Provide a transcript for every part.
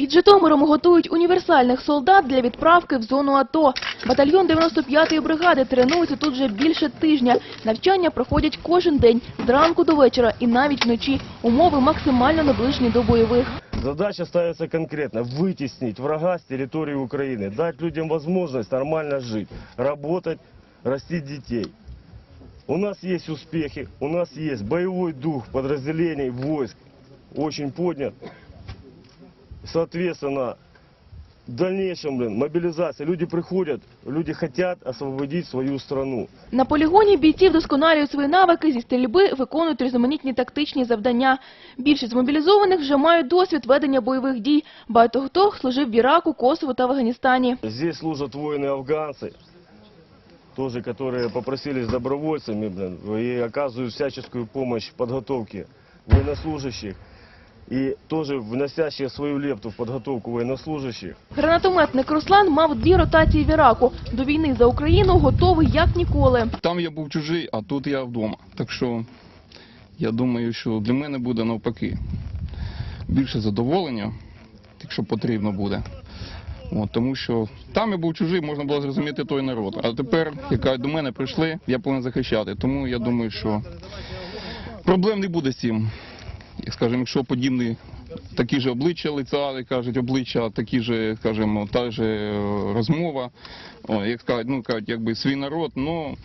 Під Житомиром готують універсальних солдат для відправки в зону АТО. Батальйон 95-ї бригади тренується тут вже більше тижня. Навчання проходять кожен день, зранку до вечора і навіть вночі. Умови максимально наближені до бойових. Задача ставится конкретно – вытеснить врага с территории Украины, дать людям возможность нормально жить, работать, растить детей. У нас есть успехи, у нас есть боевой дух подразделений, войск, очень поднят Соответственно, в дальнейшем, блин, мобилизация. Люди приходят, люди хотят освободить свою страну. На полігоні бійці вдосконалюють свої навики зі стрільби, виконують різноманітні тактичні завдання. Більшість мобілізованих вже мають досвід ведення бойових дій. Багато хто служив в Іраку, Косово та Афганістані. Здесь служат воины-афганцы, тоже которые попросились добровольцами блин, и оказывают всяческую помощь в подготовке военнослужащих. И тоже вносящие свою лепту в подготовку военнослужащих. Гранатометник Руслан мав дві ротації в Іраку. До війни за Україну готовий як ніколи. Там я був чужий, а тут я вдома. Так що я думаю, що для мене буде навпаки більше задоволення, якщо потрібно буде. От, тому що там я був чужий, можна було зрозуміти той народ. А тепер, яка до мене прийшли, я повинен захищати. Тому я думаю, що проблем не буде з цим. Скажімо, якщо подібні такі ж обличчя лиця, як кажуть, обличчя, такі ж, скажімо, та ж е, розмова, О, як кажуть, ну кажуть, якби свій народ, ну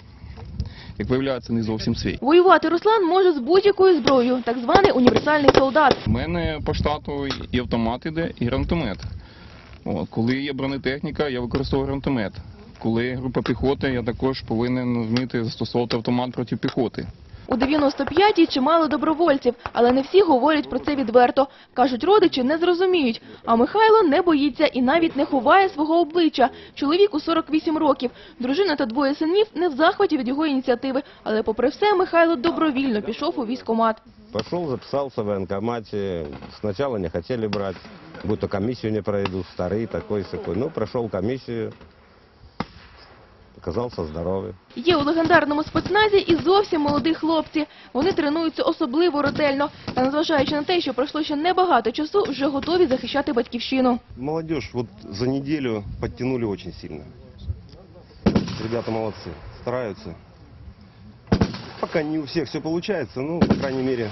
як виявляється, не зовсім свій. Воювати Руслан може з будь-якою зброєю, так званий універсальний солдат. У мене по штату і автомат іде, і гранатомет. От, коли є бронетехніка, я використовую гранатомет. Коли група піхоти, я також повинен вміти застосовувати автомат проти піхоти. У 95-й чимало добровольців, але не всі говорять про це відверто. Кажуть, родичі не зрозуміють. А Михайло не боїться і навіть не ховає свого обличчя. Чоловіку 48 років. Дружина та двоє синів не в захваті від його ініціативи. Але попри все, Михайло добровільно пішов у військкомат. Пошел, записался в военкомате. Сначала не хотели брать, будто комиссию не пройдут, старый такой-сякой. Ну, прошел комиссию, оказался здоровый. Є у легендарному спецназі і зовсім молоді хлопці. Вони тренуються особливо ретельно. Та незважаючи на те, що пройшло ще небагато часу, вже готові захищати батьківщину. Молодежь вот за неделю подтянули очень сильно. Ребята молодцы, стараются. Пока не у всех все получается, но, по крайней мере,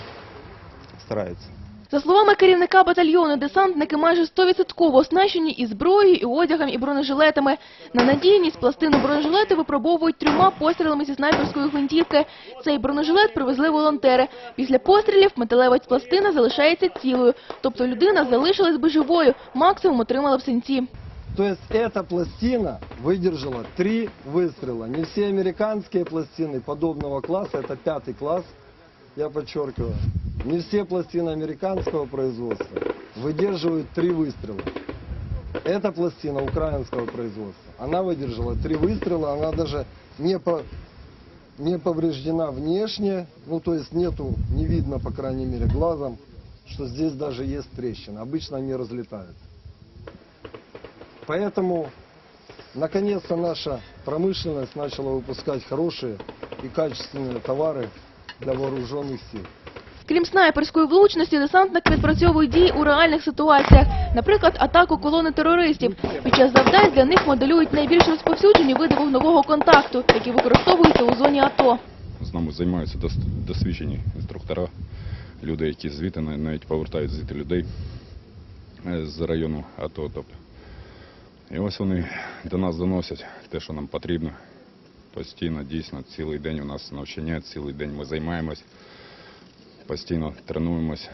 стараются. За словами керівника батальйону, десантники майже 100% оснащені і зброєю, і одягом, і бронежилетами. На надійність пластину бронежилети випробовують трьома пострілами зі снайперської гвинтівки. Цей бронежилет привезли волонтери. Після пострілів металева пластина залишається цілою. Тобто людина залишилась би живою, максимум отримала б синці. То есть эта пластина выдержала три выстрела. Не все американские пластины подобного класса, это пятый класс, я подчеркиваю. Не все пластины американского производства выдерживают три выстрела. Эта пластина украинского производства, она выдержала три выстрела, она даже не, по, не повреждена внешне, ну то есть нету, не видно, по крайней мере, глазом, что здесь даже есть трещина. Обычно они разлетаются. Поэтому, наконец-то, наша промышленность начала выпускать хорошие и качественные товары для вооруженных сил. Крім снайперської влучності, десантники відпрацьовують дії у реальних ситуаціях. Наприклад, атаку колони терористів. Під час завдань для них моделюють найбільш розповсюджені види вогнового контакту, які використовуються у зоні АТО. З нами займаються досвідчені інструктора, люди, які звідти на- навіть повертають звідти людей е, з району АТО. Тобто. І ось вони до нас доносять те, що нам потрібно. Постійно, дійсно, цілий день у нас навчання, цілий день ми займаємось, постійно тренуємось.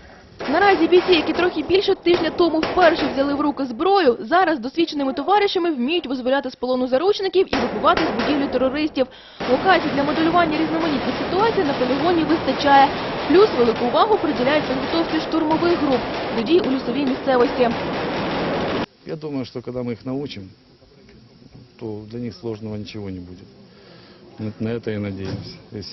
Наразі бійці, які трохи більше тижня тому вперше взяли в руки зброю, зараз досвідченими товаришами вміють визволяти з полону заручників і вибивати з будівлі терористів. Локацій для моделювання різноманітних ситуацій на полігоні вистачає. Плюс велику увагу приділяють підготовці штурмових груп до дій у лісовій місцевості. Я думаю, что когда мы их научим, то для них сложного ничего не будет. На- На это и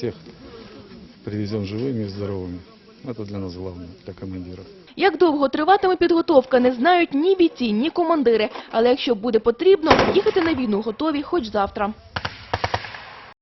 надеемся. И всех привезем живыми и здоровыми. Это для нас главное, для командиров. Як довго триватиме підготовка, не знають ні бійці, ні командири. Але якщо буде потрібно, їхати на війну готові хоч завтра.